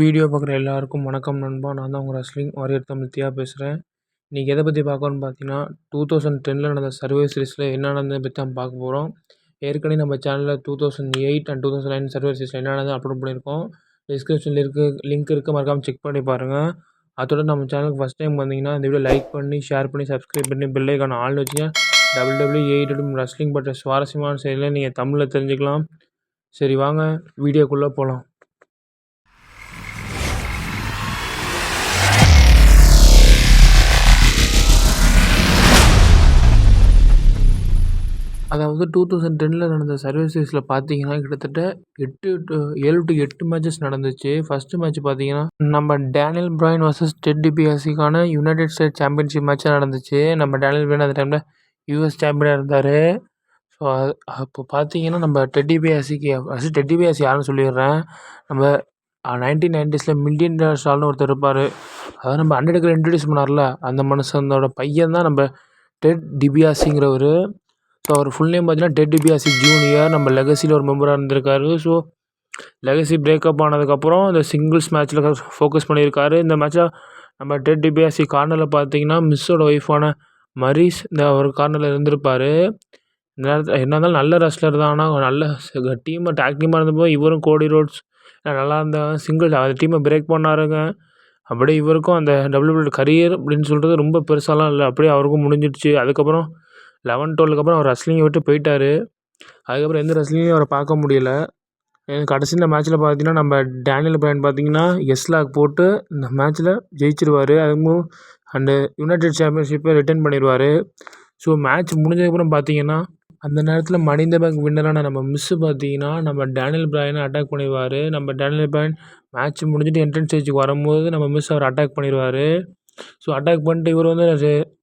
Video பார்க்குற எல்லாருக்கும் வணக்கம் நண்பா. நான் தான் உங்கள் ரஸ்லிங் வாரியர் தமிழ்த்தியா பேசுகிறேன் இன்றைக்கி எதை பற்றி பார்க்கணும்னு பார்த்தீங்கன்னா டூ தௌசண்ட் டெனில் நடந்த சர்வே சீரிஸில் என்ன நடந்ததை பற்றி தான் பார்க்க போகிறோம் ஏற்கனவே நம்ம சேனலில் two thousand eight and two thousand nine survey சீரிஸில் என்ன நடந்தது அப்லோட் பண்ணியிருக்கோம். டிஸ்கிரிப்ஷனில் இருக்குது லிங்க் இருக்குது மறக்காமல் செக் பண்ணி பாருங்கள் அதோட நம்ம சேனலுக்கு ஃபஸ்ட் டைம் வந்தீங்கன்னா இந்த வீடியோ லைக் பண்ணி ஷேர் பண்ணி சப்ஸ்கிரைப் பண்ணி பெல்லைக்கான ஆள் வச்சுங்க. டபுள் டபுள்யூ எயிட் ரஸ்லிங் பட்ட சுவாரஸ்யமான செயலில் நீங்கள் தமிழில் தெரிஞ்சுக்கலாம். சரி வாங்க வீடியோக்குள்ளே போகலாம் அதாவது டூ தௌசண்ட் டெனில் நடந்த சர்வீசஸில் பார்த்தீங்கன்னா கிட்டத்தட்ட எட்டு டு ஏழு டு எட்டு மேட்சஸ் நடந்துச்சு. ஃபஸ்ட்டு மேட்ச் பார்த்தீங்கன்னா நம்ம டேனியல் பிராயின் வர்சஸ் டெட் டிபிஎஸ்சிக்கான யுனைடெட் ஸ்டேட் சாம்பியன்ஷிப் மேட்சாக நடந்துச்சு. நம்ம டேனியல் பிராயின் அந்த டைமில் யூஎஸ் சாம்பியனாக இருந்தார். ஸோ அது அப்போ பார்த்தீங்கன்னா நம்ம டெட்டி பிஎஸ்சிக்கு ஃபஸ்ட்டு டெட்டி பிஎஸ்சி யாருன்னு சொல்லிடுறேன். நம்ம நைன்டீன் நைன்டிஸில் மில்லியன் ஸ்டால்னு ஒருத்தர் இருப்பார். அதாவது நம்ம அண்டர்டேக்கர் இன்ட்ரடியூஸ் பண்ணார்ல. அந்த மனுஷனோட பையன் தான் நம்ம டெட் டிபியாசிங்கிறவர் ஸோ அவர் ஃபுல் நேம் பார்த்தீங்கன்னா டெட் டிபியாசி ஜூனியர் நம்ம லெகசியில் ஒரு மெம்பராக இருந்திருக்காரு. ஸோ லெகசி பிரேக்கப் ஆனதுக்கப்புறம் இந்த சிங்கிள்ஸ் மேட்ச்சில் ஃபோக்கஸ் பண்ணியிருக்காரு. இந்த மேட்ச்சில் நம்ம டெட் டிபியாசி கார்னரில் பார்த்தீங்கன்னா மிஸ்ஸோட ஒய்ஃபான மரீஸ் இந்த ஒரு கார்னரில் இருந்திருப்பார். இந்த நேரத்தில் என்ன இருந்தாலும் நல்ல ரெஸ்லர் தான். ஆனால் நல்ல டீமை டேக் டீமாக இருந்தப்போ இவரும் கோடி ரோட்ஸ் நல்லா இருந்தாங்க சிங்கிள் அந்த டீமை பிரேக் பண்ணாருங்க. அப்படியே இவருக்கும் அந்த டபிள்யூபிள்யூ கரியர் அப்படின்னு சொல்கிறது ரொம்ப பெருசாலாம் இல்லை. அப்படியே அவருக்கும் முடிஞ்சிடுச்சு. அதுக்கப்புறம் லெவன் டுவெல்க்கு அப்புறம் அவர் ரெஸ்லிங்கை விட்டு போயிட்டார். அதுக்கப்புறம் எந்த ரெஸ்லிங்கையும் அவரை பார்க்க முடியல. கடைசி இந்த மேட்ச்சில் பார்த்தீங்கன்னா நம்ம டேனியல் பிரையன் பார்த்தீங்கன்னா எஸ்லாக் போட்டு இந்த மேட்ச்சில் ஜெயிச்சிருவார். அதுவும் அண்டு யுனைடெட் சாம்பியன்ஷிப்பை ரிட்டர்ன் பண்ணிடுவார் ஸோ மேட்ச் முடிஞ்சதுக்கப்புறம் பார்த்தீங்கன்னா அந்த நேரத்தில் மனித பேங்க் வின்னரான நம்ம மிஸ்ஸு பார்த்தீங்கன்னா நம்ம டேனியல் பிராயனை அட்டாக் பண்ணிடுவார் நம்ம டேனியல் பிராயன் மேட்ச் முடிஞ்சுட்டு என்ட்ரன்ஸ் ஸ்டேஜுக்கு வரும்போது நம்ம மிஸ் அவர் அட்டாக் பண்ணிடுவார் ஸோ அட்டாக் பண்ணிட்டு இவர் வந்து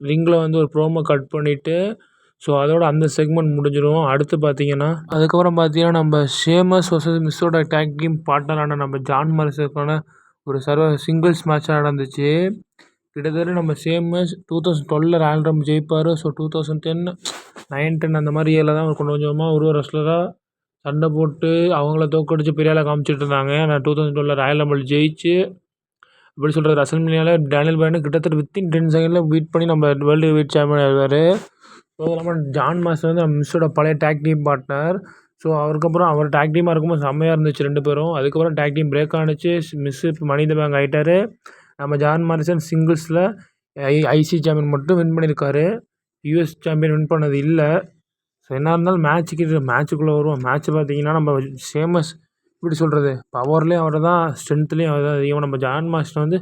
ரிங்கில் வந்து ஒரு ப்ரோமோ கட் பண்ணிவிட்டு ஸோ அதோட அந்த செக்மெண்ட் முடிஞ்சிடும் அடுத்து பார்த்தீங்கன்னா அதுக்கப்புறம் பார்த்தீங்கன்னா நம்ம ஷேமஸ் வர்சஸ் மிஸ்ஸோட டேக் டீம் பார்ட்னரான நம்ம ஜான் மாரிஸுக்கான ஒரு சர்வ சிங்கிள்ஸ் மேட்சாக நடந்துச்சு. கிட்டத்தட்ட நம்ம சேமஸ் டூ தௌசண்ட் டுவெலில் ராயல் ரம் ஜெயிப்பார். So two thousand ten nine ten அந்த மாதிரி இயரில் தான் கொஞ்சம் கொஞ்சமாக ஒரு ஒரு ரெஸ்லராக சண்டை போட்டு அவங்கள தோக்கடிச்சு பெரிய ஆளாக காமிச்சிட்டு இருந்தாங்க. நான் டூ தௌசண்ட் டுவெலில் ராயல் ரம்பிள் ஜெயிச்சு எப்படி சொல்கிறது ரசல்மேனியாவில் டேனியல் பயனு கிட்டத்தட்ட வித்தின் டென் செகண்டில் பீட் பண்ணி நம்ம வேர்ல்டு வெயிட் சாம்பியன் ஆயிடுவார். ஸோ இல்லாமல் ஜான் மாஸ்டர் வந்து நம்ம மிஸ்ஸோட பழைய டேக் டீம் பார்ட்னர் ஸோ அவருக்கப்புறம் அவர் டேக் டீமாக இருக்கும்போது செம்மையாக இருந்துச்சு ரெண்டு பேரும். அதுக்கப்புறம் டேக் டீம் பிரேக் ஆனிச்சு. மிஸ்ஸு இப்போ மணி த பேங்க் ஆகிட்டார் நம்ம ஜான் மாரிசன் சிங்கிள்ஸில் ஐ ஐசி சாம்பியன் மட்டும் வின் பண்ணியிருக்காரு யூஎஸ் சாம்பியன் வின் பண்ணது இல்லை. ஸோ என்ன இருந்தாலும் மேட்ச்சுக்கு மேட்ச்சுக்குள்ளே வருவோம். மேட்ச் பார்த்தீங்கன்னா நம்ம ஃபேமஸ் எப்படி சொல்கிறது பவர்லேயும் அவர் தான் ஸ்ட்ரென்த்லேயும் அவர் தான் அதிகமாக நம்ம ஜான் மாஸ்டர் வந்து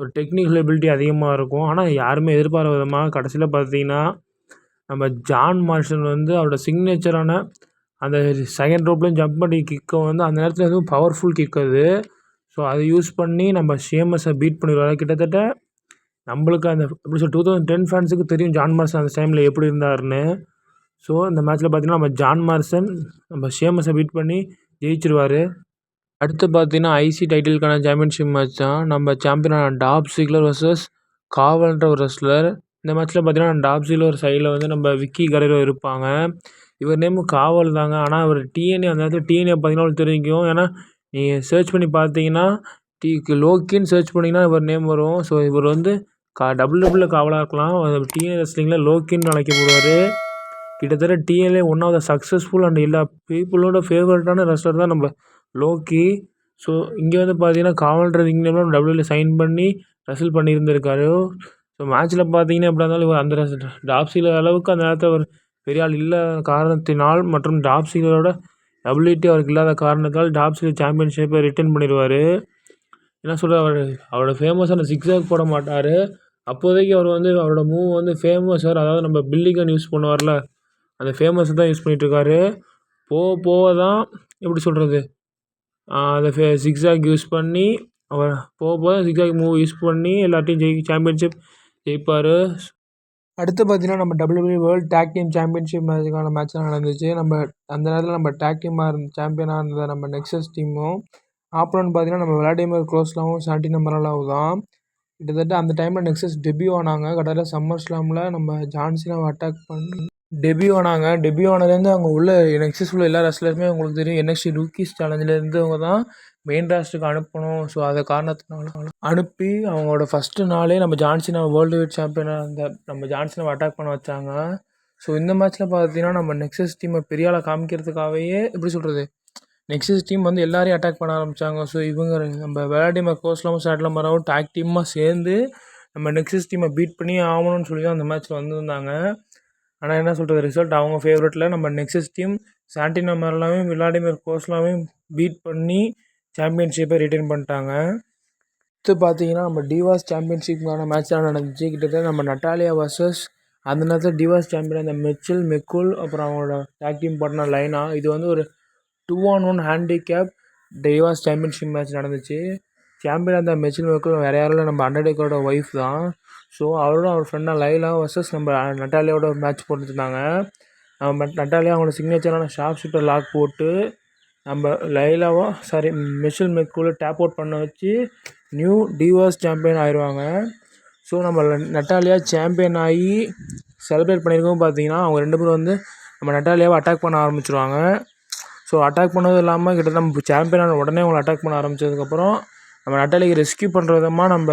ஒரு டெக்னிக்கல் எபிலிட்டி அதிகமாக இருக்கும். ஆனால் யாருமே எதிர்பாராத விதமாக கடைசியில் பார்த்தீங்கன்னா நம்ம ஜான் மார்ஷல் வந்து அவரோட சிக்னேச்சரான அந்த செகண்ட் ரோப்லேயும் ஜம்ப் பண்ணி கிக்கை வந்து அந்த நேரத்தில் எதுவும் பவர்ஃபுல் கிக் அது. ஸோ அதை யூஸ் பண்ணி நம்ம ஷேமஸை பீட் பண்ணிடுவாங்க கிட்டத்தட்ட நம்மளுக்கு அந்த எப்படி சொல்ல டூ தௌசண்ட் டென் ஃபேன்ஸுக்கு தெரியும் ஜான் மார்சன் அந்த டைமில் எப்படி இருந்தாருன்னு. ஸோ இந்த மேட்ச்சில் பார்த்தீங்கன்னா நம்ம ஜான் மார்சன் நம்ம ஷேமஸை பீட் பண்ணி ஜெயிச்சிருவார். அடுத்து பார்த்தீங்கன்னா ஐசி டைட்டிலுக்கான சாம்பியன்ஷிப் மேட்ச் தான். நம்ம சாம்பியனான டாப் சிக்லர் வர்சஸ் காவல்ன்ற ஒரு ரெஸ்லர் இந்த மேட்ச்சில் பார்த்தீங்கன்னா டாப் ஒரு சைடில் வந்து நம்ம விக்கி கரைரோ இருப்பாங்க. இவர் நேமு காவல் தாங்க. ஆனால் அவர் டிஎன்ஏ அந்த நேரத்தில் டிஎன்ஏ பார்த்தீங்கன்னா தெரிவிக்கும். ஏன்னா நீங்கள் சர்ச் பண்ணி பார்த்தீங்கன்னா டி லோக்கின்னு சர்ச் பண்ணிங்கன்னா இவர் நேம் வரும். ஸோ இவர் வந்து கா டபுள் டபுளில் காவலாக இருக்கலாம் டிஎன்ஏ ரெஸ்லிங்கில் லோக்கின்னு அழைக்கப்படுவார். கிட்டத்தட்ட DNA one of the successful and எல்லா பீப்புளோட ஃபேவரட்டான ரெஸ்லர் தான் நம்ம லோக்கி ஸோ இங்கே வந்து பார்த்தீங்கன்னா காவல்ன்ற இங்கே டபுள்யூல சைன் பண்ணி ரெசல் பண்ணியிருந்திருக்காரு. ஸோ மேட்ச்சில் பார்த்தீங்கன்னா எப்படியா இருந்தாலும் இவர் அந்த டாப் அளவுக்கு அந்த நேரத்தில் அவர் பெரிய ஆள் இல்லாத காரணத்தினால் மற்றும் டாப் அபிலிட்டி அவருக்கு இல்லாத காரணத்தால் டாப் சாம்பியன்ஷிப்பை ரிட்டர்ன் பண்ணிடுவார். என்ன சொல்கிற அவர் அவரோட ஃபேமஸான சிக்ஸாக் போட மாட்டார். அப்போதைக்கு அவர் வந்து அவரோட மூவ் வந்து ஃபேமஸ் சார் அதாவது நம்ம பில்லிகன் யூஸ் பண்ணுவார்ல அந்த ஃபேமஸை தான் யூஸ் பண்ணிகிட்ருக்காரு போக போக தான் எப்படி சொல்கிறது அந்த ஃபே சிக்ஸாக் யூஸ் பண்ணி அவர் போக போக சிக்ஸாக் மூவ் யூஸ் பண்ணி எல்லாத்தையும் ஜெயி சாம்பியன்ஷிப் ஜெயிப்பார். அடுத்து பார்த்தீங்கன்னா நம்ம WWE world tag team championship மேட்சுக்கான மேட்ச்லாம் நடந்துச்சு. நம்ம அந்த நேரத்தில் நம்ம டேக் டீமாக இருந்த சாம்பியனாக இருந்த நம்ம நெக்ஸஸ் டீமும் ஆப்போனன்ட் பார்த்தீங்கன்னா நம்ம விளாடிமிர் க்ளோஸ்லாவும் சாண்டி நம்பரலாவும் தான். கிட்டத்தட்ட அந்த டைமில் நெக்ஸஸ் டெபியூ ஆனாங்க. கடையில் சம்மர் ஸ்லாமில் நம்ம ஜான்சினாவை அட்டாக் பண்ணி டெபியூ ஆனாங்க. டெபியூ ஆனதுலேருந்து அவங்க உள்ள நெக்ஸஸ் உள்ள எல்லா ரெஸ்லருமே உங்களுக்கு தெரியும். என்எக்ஸ்டி ரூக்கீஸ் சேலஞ்சிலேருந்தவங்க தான் மெயின் ராஸ்டருக்கு அனுப்பணும். ஸோ அதை காரணத்தினால அனுப்பி அவங்களோட ஃபஸ்ட்டு நாளே நம்ம ஜான்சினா வேர்ல்டு வைட் சாம்பியனாக இருந்த நம்ம ஜான்சினாவை அட்டாக் பண்ண வச்சாங்க. ஸோ இந்த மேட்ச்சில் பார்த்தீங்கன்னா நம்ம நெக்ஸஸ் டீமை பெரிய ஆளாக காமிக்கிறதுக்காகவே எப்படி சொல்கிறது நெக்ஸஸ் டீம் வந்து எல்லாரையும் அட்டாக் பண்ண ஆரம்பித்தாங்க ஸோ இவங்க நம்ம விளையாடிமர் கோஸ்லாமும் சேட்லம் மரவும் டேக் டீமாக சேர்ந்து நம்ம நெக்ஸஸ் டீமை பீட் பண்ணி ஆகணும்னு சொல்லி தான் அந்த மேட்ச்சில் வந்திருந்தாங்க. ஆனால் என்ன சொல்கிறது ரிசல்ட் அவங்க ஃபேவரட்டில் நம்ம நெக்ஸஸ் டீம் சாண்டினோ மரலாவையும் விளாடிமிர் கோஸ்லாவையும் பீட் பண்ணி சாம்பியன்ஷிப்பை ரிட்டைன் பண்ணிட்டாங்க. அடுத்து பார்த்தீங்கன்னா நம்ம டிவாஸ் சாம்பியன்ஷிப்கான மேட்ச்லாம் நடந்துச்சு. கிட்டத்தட்ட நம்ம நட்டாலியா வர்சஸ் அந்த நேரத்தில் டிவாஸ் சாம்பியன் அந்த மெச்சில் மெக்குல் அப்புறம் அவங்களோட டேக் டீம் பார்ட்னர் லைனா இது வந்து ஒரு two on one handicap divas championship match நடந்துச்சு. சாம்பியன் அந்த மெச்சில் மெக்குல் வேறு யாரும் நம்ம அண்டர்டேக்கரோட ஒய்ஃப் தான். ஸோ அவரோட அவர் ஃப்ரெண்டாக லைலா வர்சஸ் நம்ம நட்டாலியாவோட மேட்ச் போட்டுருந்தாங்க. நம்ம நட்டாலியா அவங்களோட சிக்னேச்சரான ஷார்ப் ஷூட்டர் லாக் போட்டு நம்ம லைலாவோ sorry Michelle McCool tap out பண்ண வச்சு நியூ டிவர்ஸ் சாம்பியன் ஆயிடுவாங்க ஸோ நம்ம நட்டாலியா சாம்பியன் ஆகி செலிப்ரேட் பண்ணியிருக்கோம் பார்த்தீங்கன்னா அவங்க ரெண்டு பேரும் வந்து நம்ம நட்டாலியாவை அட்டாக் பண்ண ஆரம்பிச்சிருவாங்க. ஸோ அட்டாக் பண்ணதும் இல்லாமல் கிட்டத்தட்ட நம்ம சாம்பியன் உடனே அவங்களை அட்டாக் பண்ண ஆரம்பித்ததுக்கப்புறம் நம்ம நட்டாலியை ரெஸ்கியூ பண்ணுற விதமாக நம்ம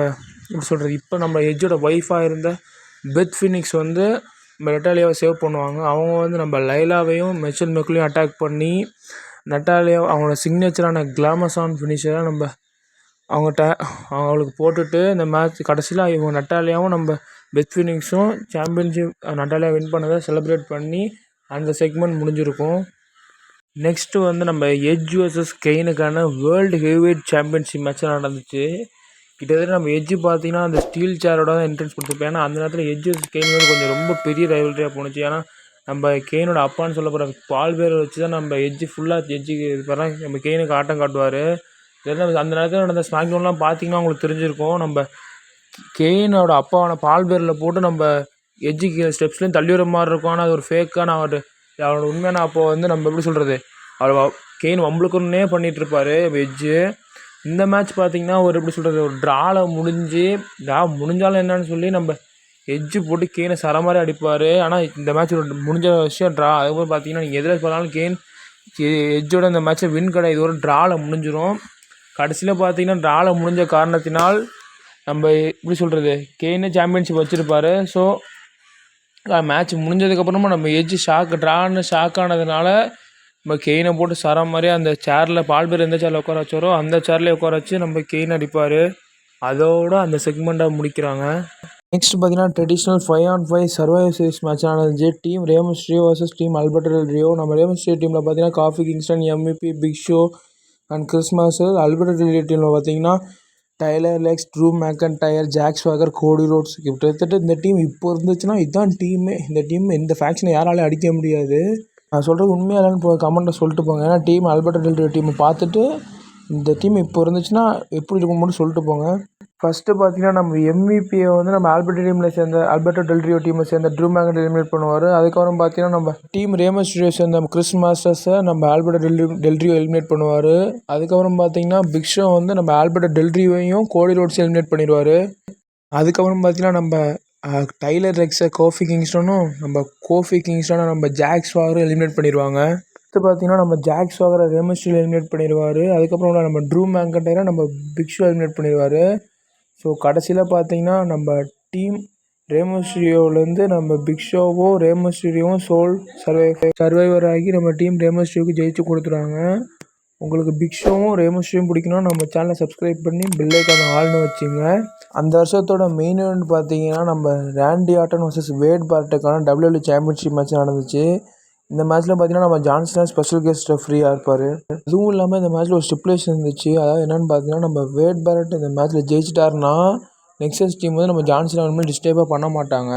எப்படி சொல்கிறது இப்போ நம்ம எஜ்ஜோட ஒய்ஃபாக இருந்த பெத் ஃபினிக்ஸ் வந்து நம்ம நட்டாலியாவை சேவ் பண்ணுவாங்க. அவங்க வந்து நம்ம லைலாவையும் மெச்சல் மெக்குலையும் அட்டாக் பண்ணி நட்டாலியா அவங்களோட சிக்னேச்சரான கிளாமசான் ஃபினிஷராக நம்ம அவங்ககிட்ட அவங்களுக்கு போட்டுட்டு இந்த மேட்ச் கடைசியில் இவங்க நட்டாலியாவும் நம்ம பெத் ஃபினிக்ஸும் சாம்பியன்ஷிப் நட்டாலியா வின் பண்ணதை செலிப்ரேட் பண்ணி அந்த செக்மெண்ட் முடிஞ்சிருக்கும். நெக்ஸ்ட்டு வந்து நம்ம எஜ் வர்சஸ் கெயினுக்கான வேர்ல்டு ஹெவிவெயிட் சாம்பியன்ஷிப் மேட்ச் நடந்துச்சு. கிட்டத்தட்ட நம்ம எஜ்ஜு பார்த்தீங்கன்னா அந்த ஸ்டீல் சேரோட தான் என்ட்ரன்ஸ் கொடுத்துருப்போம் ஏன்னா அந்த நேரத்தில் எஜ்ஜு வர்சஸ் வந்து கொஞ்சம் ரொம்ப பெரிய ரைவல்ரியாக போணுச்சு. ஏன்னா நம்ம கெயினோட அப்பான்னு சொல்ல போகிற பால் பேரை வச்சு தான் நம்ம எஜ்ஜு ஃபுல்லாக எஜ்ஜுக்கு இது பண்ணால் நம்ம கெயினுக்கு ஆட்டம் காட்டுவார். இதெல்லாம் அந்த நேரத்தில் நடந்த ஸ்மாக் டவுன்லாம் பார்த்தீங்கன்னா உங்களுக்கு தெரிஞ்சிருக்கும். நம்ம கெயினோட அப்பாவான பால் பேரில் போட்டு நம்ம எஜ்ஜுக்கு ஸ்டெப்ஸ்லேயும் தள்ளி வர மாதிரி இருக்கும். ஆனால் அது ஒரு ஃபேக்கான அவர் அவரோட உண்மையான அப்போ வந்து நம்ம எப்படி சொல்கிறது அவர் கெயின் வம்பளுக்குன்னே பண்ணிகிட்ருப்பார் எஜ்ஜு இந்த மேட்ச் பார்த்திங்கன்னா ஒரு எப்படி சொல்கிறது ஒரு ட்ராவில் முடிஞ்சு ட்ரா முடிஞ்சாலும் என்னன்னு சொல்லி நம்ம எட்ஜு போட்டு கேனை சர மாதிரி அடிப்பார். ஆனால் இந்த மேட்ச் ஒரு முடிஞ்ச விஷயம் ட்ரா அதுக்கப்புறம் பார்த்தீங்கன்னா நீங்கள் எதில் போனாலும் கேன் எட்ஜோட இந்த மேட்ச்சை வின் கடை. இது ஒரு ட்ராவில் முடிஞ்சிடும் கடைசியில் பார்த்தீங்கன்னா ட்ராவில் முடிஞ்ச காரணத்தினால் நம்ம எப்படி சொல்கிறது கெயினே சாம்பியன்ஷிப் வச்சுருப்பாரு. ஸோ மேட்ச் முடிஞ்சதுக்கப்புறமா நம்ம எஜ்ஜு ஷாக் ட்ரான்னு ஷாக் ஆனதுனால நம்ம கெயினை போட்டு சர மாதிரி அந்த சேரில் பால் பேர் எந்த சேரில் உட்கார வச்சாரோ அந்த சேர்லேயே உட்கார வச்சு நம்ம கெயின் அடிப்பார். அதோட அந்த செக்மெண்ட்டை முடிக்கிறாங்க. நெக்ஸ்ட் பார்த்தீங்கன்னா traditional five on five survive series match நடந்துச்சு team Rey Mysterio versus team Alberto del Rio நம்ம ரேமன் ஸ்ரீ டீமில் பார்த்தீங்கன்னா Kofi Kingston MVP Big Show and Chris Masters Alberto del Rio டீமில் பார்த்தீங்கன்னா Tyler Reks Drew McIntyre Jack Swagger Cody Rhodes கிட்டத்தட்ட இந்த team இப்போ இருந்துச்சுன்னா இதுதான் டீமே இந்த டீம் இந்த ஃபேக்ஷனை யாராலையும் அடிக்க முடியாது. நான் சொல்கிறது உண்மையாக இல்லைன்னு இப்போ கமெண்ட்டில் சொல்லிட்டு போங்க. ஏன்னா டீம் அல்பர்டோ டெல்டியோ டீமை பார்த்துட்டு இந்த டீம் இப்போ இருந்துச்சுன்னா எப்படி இருக்கும் மட்டும் சொல்லிட்டு போங்க. ஃபஸ்ட்டு பார்த்தீங்கன்னா நம்ம எம்விபியை வந்து நம்ம ஆல்பர்டோ டீமில் சேர்ந்த ஆல்பர்டோ டெல்ரியோ டீமை சேர்ந்த ட்ரூ மேகன் எலிமினேட் பண்ணுவார். அதுக்கப்புறம் பார்த்தீங்கன்னா நம்ம டீம் ரேமஸ் ஸ்டுடியோ சேர்ந்த கிறிஸ் மாஸ்டர்ஸை நம்ம ஆல்பர்டோ டெல்ரி டெல்ரியோ எலிமினேட் பண்ணுவார். அதுக்கப்புறம் பார்த்தீங்கன்னா பிக் ஷோ வந்து நம்ம ஆல்பர்டோ டெல்ரியோவையும் கோடி ரோட்ஸ் எலிமினேட் பண்ணிடுவார். அதுக்கப்புறம் பார்த்தீங்கன்னா நம்ம டைலர் ரெக்ஸை கோஃபி கிங்ஸ்டனும் நம்ம கோஃபி கிங்ஸ்டனை நம்ம ஜாக்ஸ் வாகரும் எலிமினேட் பண்ணிடுவாங்க அடுத்து பார்த்தீங்கன்னா நம்ம ஜாக்ஸ் வாகரை ரெமிஸ்டில் எலிமினேட் பண்ணிடுவார் அதுக்கப்புறம் நம்ம ட்ரூ மேங்கட்டையரை நம்ம பிக் ஷோ எலிமினேட் பண்ணிடுவார் ஸோ கடைசியில் பார்த்தீங்கன்னா நம்ம டீம் ரேமஸ்டிரியோவிலேருந்து நம்ம பிக் ஷோவும் ரேமஸ்டிரியோவும் சோல் சர்வை சர்வைவர் ஆகி நம்ம டீம் ரேமஸ்டிரியோவுக்கு ஜெயிச்சு கொடுத்துருவாங்க உங்களுக்கு பிக் ஷோவும் ரேமஸ்டிரியும் பிடிக்கணும் நம்ம சேனலை சப்ஸ்கிரைப் பண்ணி பில்லைக்கான ஆள்னு வச்சுங்க. அந்த வருஷத்தோட மெயின் இவெண்ட் பார்த்தீங்கன்னா நம்ம ரேண்டி ஆட்டன் வர்சஸ் வேட் பார்ட்டுக்கான டபிள்யூடபிள்யூ சாம்பியன்ஷிப் மேட்ச் நடந்துச்சு. இந்த மேட்ச்சில் பார்த்தீங்கன்னா நம்ம ஜான்சனா ஸ்பெஷல் கெஸ்ட் ஃப்ரீயாக இருப்பார். அதுவும் இல்லாமல் இந்த மேட்ச்சில் ஒரு ஸ்டிப்புலேஷன் இருந்துச்சு. அதாவது என்னென்னு பார்த்தீங்கன்னா நம்ம வேட் பேரட் இந்த மேட்ச்சில் ஜெயிச்சிட்டாருன்னா நெக்ஸஸ் டீம் வந்து நம்ம ஜான்சனா வந்து டிஸ்டர்பாக பண்ண மாட்டாங்க.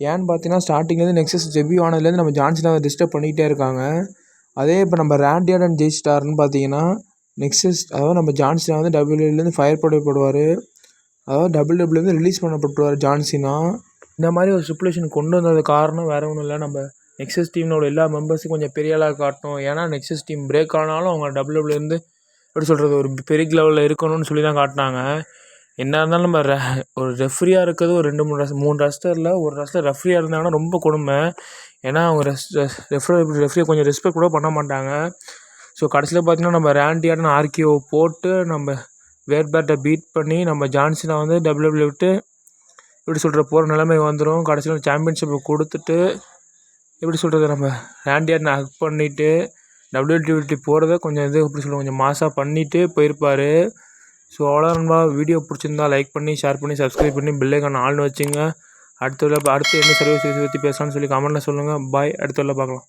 ஏன்னு பார்த்தீங்கன்னா ஸ்டார்டிங்லேருந்து நெக்ஸஸ் ஜெபி ஆனதுலேருந்து நம்ம ஜான்சனாவை டிஸ்டர்ப் பண்ணிகிட்டே இருக்காங்க. அதே இப்போ நம்ம ரேண்டியட் அண்ட் ஜெய் ஜெயிச்சிட்டாருன்னு பார்த்தீங்கன்னா நெக்ஸஸ் அதாவது நம்ம ஜான்சினா வந்து டபிள்யூலேருந்து ஃபயர் போடப்படுவார் அதாவது டபுள் டபுள்யூலேருந்து ரிலீஸ் பண்ணப்பட்டுருவார் ஜான்சினா இந்த மாதிரி ஒரு சுப்புலேஷன் கொண்டு வந்தது காரணம் வேறு ஒன்றும் இல்லை. நம்ம நெக்ஸஸ் டீமோட எல்லா மெம்பர்ஸும் கொஞ்சம் பெரிய ஆளாக காட்டணும். ஏன்னா நெக்ஸஸ் டீம் பிரேக் ஆனாலும் அவங்க டபுள் டபுள்யூலேருந்து எப்படி சொல்கிறது ஒரு பெரிய லெவலில் இருக்கணும்னு சொல்லி தான் காட்டினாங்க. என்ன இருந்தாலும் நம்ம ரெ ஒரு ரெஃப்ரியாக இருக்கிறது ஒரு ரெண்டு மூணு ரஸ் மூணு ரஸ்டரில் ஒரு ரஸ்டர் ரெஃப்ரியாக இருந்தாங்கன்னா ரொம்ப கொடுமை. ஏன்னா அவங்க ரெஸ் ரெஸ் ரெஃப்ரி ரெஃப்ரியை கொஞ்சம் ரெஸ்பெக்ட் கூட பண்ண மாட்டாங்க. ஸோ கடைசியில் பார்த்தீங்கன்னா நம்ம ரேண்டி ஆர்டன் போட்டு நம்ம வேர்பேட்டை பீட் பண்ணி நம்ம ஜான்சினா வந்து டபிள்யூபிள்யூ விட்டு எப்படி சொல்கிற போகிற நிலைமை வந்துடும் கடைசியில் சாம்பியன்ஷிப்பை கொடுத்துட்டு எப்படி சொல்கிறது நம்ம ரேண்டி ஹக் பண்ணிவிட்டு டபிள்யூடிவிடி போகிறத கொஞ்சம் இது எப்படி சொல்லுவோம் கொஞ்சம் மாசாக பண்ணிவிட்டு போயிருப்பார். ஸோ அவ்வளோ நண்பா. வீடியோ பிடிச்சிருந்தா லைக் பண்ணி ஷேர் பண்ணி சப்ஸ்கிரைப் பண்ணி பில்லைக்கான ஆள்னு வச்சுங்க. அடுத்த அடுத்து என்ன சர்வீஸ் பற்றி பேசலாம்னு சொல்லி கமெண்ட்டில் சொல்லுங்கள் பாய் அடுத்த பார்க்கலாம்.